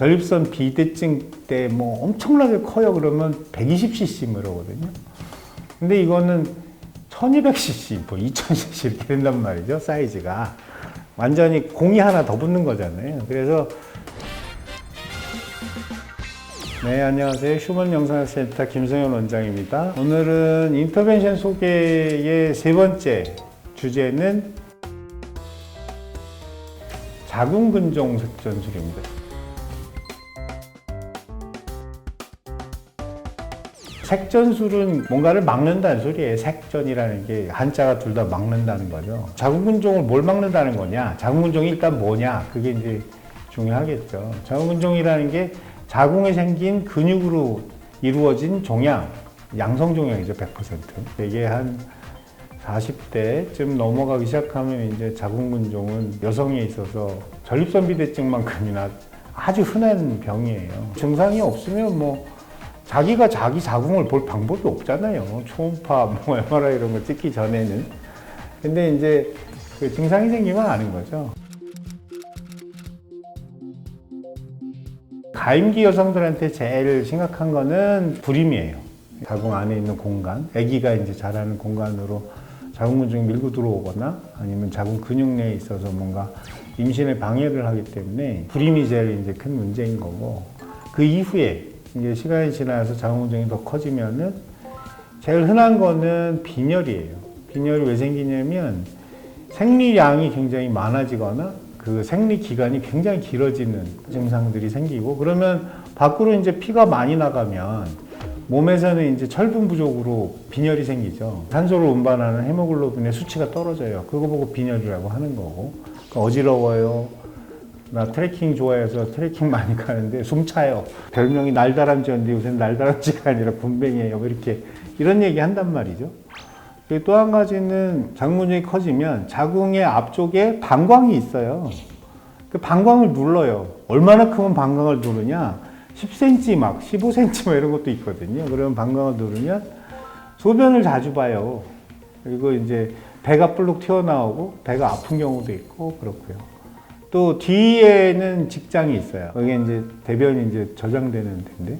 전립선 비대증 때 뭐 엄청나게 커요 그러면 120cc 뭐 이러거든요. 근데 이거는 1200cc, 뭐 2000cc 이렇게 된단 말이죠. 사이즈가. 완전히 공이 하나 더 붙는 거잖아요. 그래서 네, 안녕하세요. 휴먼 영상센터 김성현 원장입니다. 오늘은 인터벤션 소개의 세 번째 주제는 자궁근종 색전술입니다. 색전술은 뭔가를 막는다는 소리예요. 색전이라는 게 한자가 둘 다 막는다는 거죠. 자궁근종을 뭘 막는다는 거냐? 자궁근종이 일단 뭐냐? 그게 이제 중요하겠죠. 자궁근종이라는 게 자궁에 생긴 근육으로 이루어진 종양, 양성 종양이죠, 100%. 이게 한 40대쯤 넘어가기 시작하면 이제 자궁근종은 여성에 있어서 전립선 비대증만큼이나 아주 흔한 병이에요. 증상이 없으면 뭐 자기가 자기 자궁을 볼 방법이 없잖아요. 초음파, 뭐 MRI 이런 거 찍기 전에는. 근데 이제 그 증상이 생기면 아는 거죠. 가임기 여성들한테 제일 심각한 거는 불임이에요. 자궁 안에 있는 공간, 아기가 이제 자라는 공간으로 자궁근종이 밀고 들어오거나 아니면 자궁 근육 내에 있어서 뭔가 임신에 방해를 하기 때문에 불임이 제일 이제 큰 문제인 거고 그 이후에 이제 시간이 지나서 자궁근종이 더 커지면은 제일 흔한 거는 빈혈이에요. 빈혈이 왜 생기냐면 생리량이 굉장히 많아지거나 그 생리 기간이 굉장히 길어지는 증상들이 생기고 그러면 밖으로 이제 피가 많이 나가면 몸에서는 이제 철분 부족으로 빈혈이 생기죠. 산소를 운반하는 헤모글로빈의 수치가 떨어져요. 그거 보고 빈혈이라고 하는 거고 그러니까 어지러워요. 나 트레킹 좋아해서 트레킹 많이 가는데 숨 차요. 별명이 날다람쥐였는데 요새는 날다람쥐가 아니라 군뱅이에요. 뭐 이렇게 이런 얘기 한단 말이죠. 또 한 가지는 자궁근종이 커지면 자궁의 앞쪽에 방광이 있어요. 그 방광을 눌러요. 얼마나 크면 방광을 누르냐? 10cm 막 15cm 막 이런 것도 있거든요. 그러면 방광을 누르면 소변을 자주 봐요. 그리고 이제 배가 불룩 튀어나오고 배가 아픈 경우도 있고 그렇고요. 또 뒤에는 직장이 있어요. 거기에 이제 대변이 이제 저장되는 데인데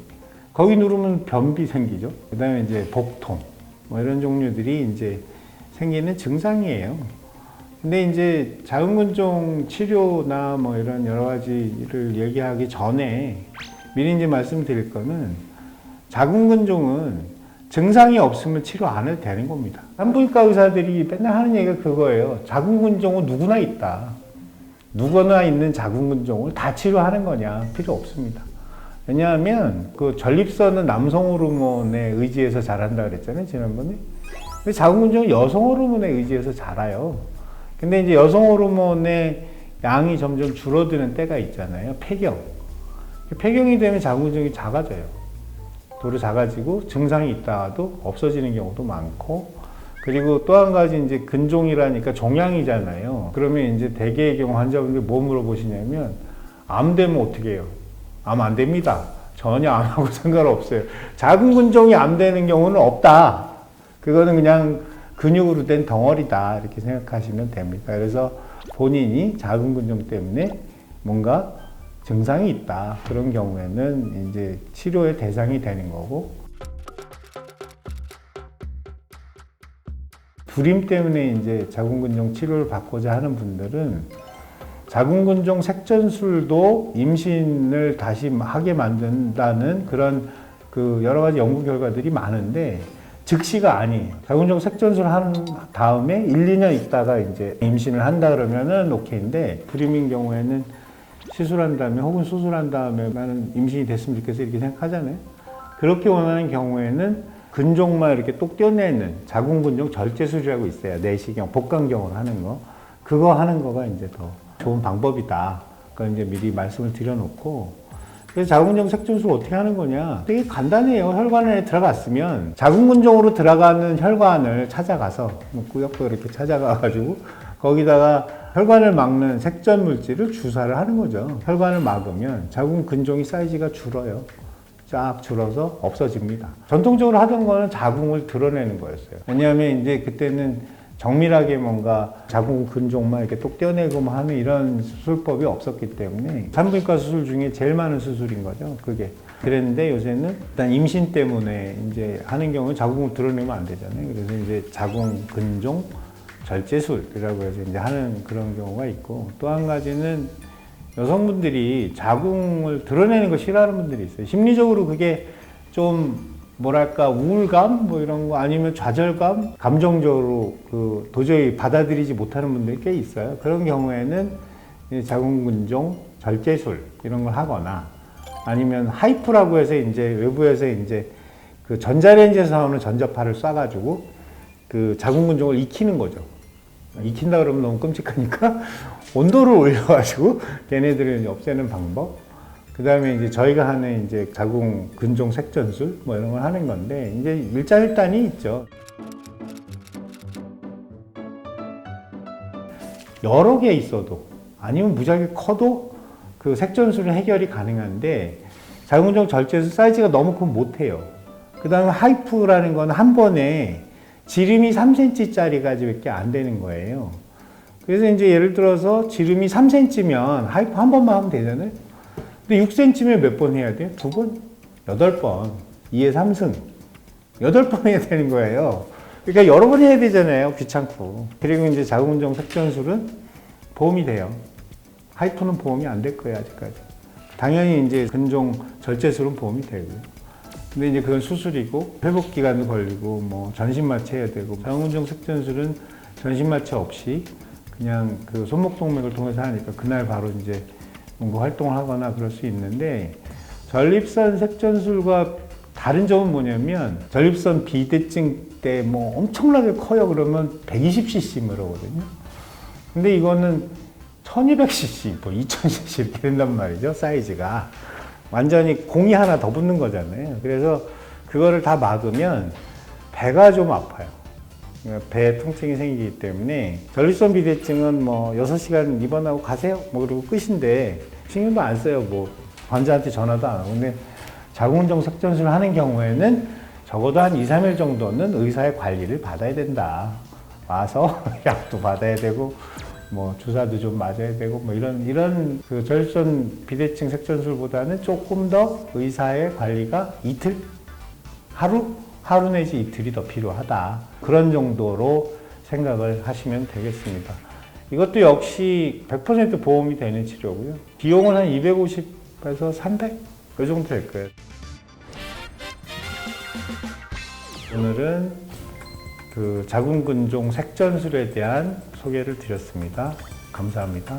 거기 누르면 변비 생기죠. 그다음에 이제 복통 뭐 이런 종류들이 이제 생기는 증상이에요. 근데 이제 자궁근종 치료나 뭐 이런 여러 가지를 얘기하기 전에 미리 이제 말씀드릴 거는 자궁근종은 증상이 없으면 치료 안 해도 되는 겁니다. 산부인과 의사들이 맨날 하는 얘기가 그거예요. 자궁근종은 누구나 있다. 누구나 있는 자궁근종을 다 치료하는 거냐? 필요 없습니다. 왜냐하면 그 전립선은 남성 호르몬에 의지해서 자란다 그랬잖아요 지난번에. 근데 자궁근종은 여성 호르몬에 의지해서 자라요. 근데 이제 여성 호르몬의 양이 점점 줄어드는 때가 있잖아요. 폐경. 폐경이 되면 자궁근종이 작아져요. 도로 작아지고 증상이 있다가도 없어지는 경우도 많고 그리고 또 한 가지 이제 근종이라니까 종양이잖아요. 그러면 이제 대개의 경우 환자분들이 뭐 물어보시냐면 암 되면 어떻게 해요? 암 안 됩니다. 전혀 암하고 상관없어요. 작은 근종이 암 되는 경우는 없다. 그거는 그냥 근육으로 된 덩어리다. 이렇게 생각하시면 됩니다. 그래서 본인이 작은 근종 때문에 뭔가 증상이 있다. 그런 경우에는 이제 치료의 대상이 되는 거고 불임 때문에 이제 자궁근종 치료를 받고자 하는 분들은 자궁근종 색전술도 임신을 다시 하게 만든다는 그런 그 여러 가지 연구 결과들이 많은데 즉시가 아니에요. 자궁근종 색전술 한 다음에 1, 2년 있다가 이제 임신을 한다 그러면은 오케이인데 불임인 경우에는 시술한 다음에 혹은 수술한 다음에 나는 임신이 됐으면 좋겠어 이렇게 생각하잖아요. 그렇게 원하는 경우에는 근종만 이렇게 똑 떼어내는 자궁근종 절제술이라고 있어요. 내시경, 복강경으로 하는 거. 그거 하는 거가 이제 더 좋은 방법이다. 그걸 이제 미리 말씀을 드려놓고. 그래서 자궁근종 색전술 어떻게 하는 거냐? 되게 간단해요. 혈관 안에 들어갔으면 자궁근종으로 들어가는 혈관을 찾아가서 뭐 꾸역꾸역 이렇게 찾아가가지고 거기다가 혈관을 막는 색전 물질을 주사를 하는 거죠. 혈관을 막으면 자궁 근종이 사이즈가 줄어요. 쫙 줄어서 없어집니다. 전통적으로 하던 거는 자궁을 드러내는 거였어요. 왜냐하면 이제 그때는 정밀하게 뭔가 자궁 근종만 이렇게 똑 떼어내고만 하는 이런 수술법이 없었기 때문에 산부인과 수술 중에 제일 많은 수술인 거죠. 그게. 그랬는데 요새는 일단 임신 때문에 이제 하는 경우는 자궁을 드러내면 안 되잖아요. 그래서 이제 자궁 근종 절제술이라고 해서 이제 하는 그런 경우가 있고 또 한 가지는 여성분들이 자궁을 드러내는 거 싫어하는 분들이 있어요. 심리적으로 그게 좀 뭐랄까 우울감 뭐 이런 거 아니면 좌절감 감정적으로 그 도저히 받아들이지 못하는 분들이 꽤 있어요. 그런 경우에는 이 자궁근종 절제술 이런 걸 하거나 아니면 하이프라고 해서 이제 외부에서 이제 그 전자레인지에서 나오는 전자파를 쏴가지고 그 자궁근종을 익히는 거죠. 익힌다 그러면 너무 끔찍하니까 온도를 올려가지고 걔네들을 없애는 방법. 그 다음에 이제 저희가 하는 이제 자궁 근종 색전술 뭐 이런 걸 하는 건데 이제 일장일단이 있죠. 여러 개 있어도 아니면 무지하게 커도 그 색전술은 해결이 가능한데 자궁근종 절제술 사이즈가 너무 크면 못해요. 그 다음에 하이프라는 건 한 번에 지름이 3cm짜리까지밖에 안 되는 거예요. 그래서 이제 예를 들어서 지름이 3cm면 하이프 한 번만 하면 되잖아요. 근데 6cm면 몇 번 해야 돼요? 두 번? 여덟 번. 2에 3승. 여덟 번 해야 되는 거예요. 그러니까 여러 번 해야 되잖아요. 귀찮고. 그리고 이제 자궁근종 색전술은 보험이 돼요. 하이프는 보험이 안 될 거예요, 아직까지. 당연히 이제 근종 절제술은 보험이 되고요. 근데 이제 그건 수술이고 회복 기간도 걸리고 뭐 전신 마취해야 되고 자궁근종 색전술은 전신 마취 없이 그냥 그 손목 동맥을 통해서 하니까 그날 바로 이제 뭔가 활동을 하거나 그럴 수 있는데 전립선 색전술과 다른 점은 뭐냐면 전립선 비대증 때 뭐 엄청나게 커요 그러면 120cc 뭐 이러거든요. 근데 이거는 1200cc, 뭐 2000cc 이렇게 된단 말이죠 사이즈가 완전히 공이 하나 더 붙는 거잖아요. 그래서 그거를 다 막으면 배가 좀 아파요. 그러니까 배 통증이 생기기 때문에 전립선 비대증은 뭐 6시간 입원하고 가세요. 뭐 그리고 끝인데 신경도 안 써요. 뭐 환자한테 전화도 안 하고. 근데 자궁근종 색전술을 하는 경우에는 적어도 한 2, 3일 정도는 의사의 관리를 받아야 된다. 와서 약도 받아야 되고 뭐 주사도 좀 맞아야 되고 뭐 이런 이런 그 전립선 비대증 색전술보다는 조금 더 의사의 관리가 이틀 하루 하루 내지 이틀이 더 필요하다 그런 정도로 생각을 하시면 되겠습니다. 이것도 역시 100% 보험이 되는 치료고요. 비용은 한 250에서 300? 그 정도 될 거예요. 오늘은 그 자궁근종 색전술에 대한 소개를 드렸습니다. 감사합니다.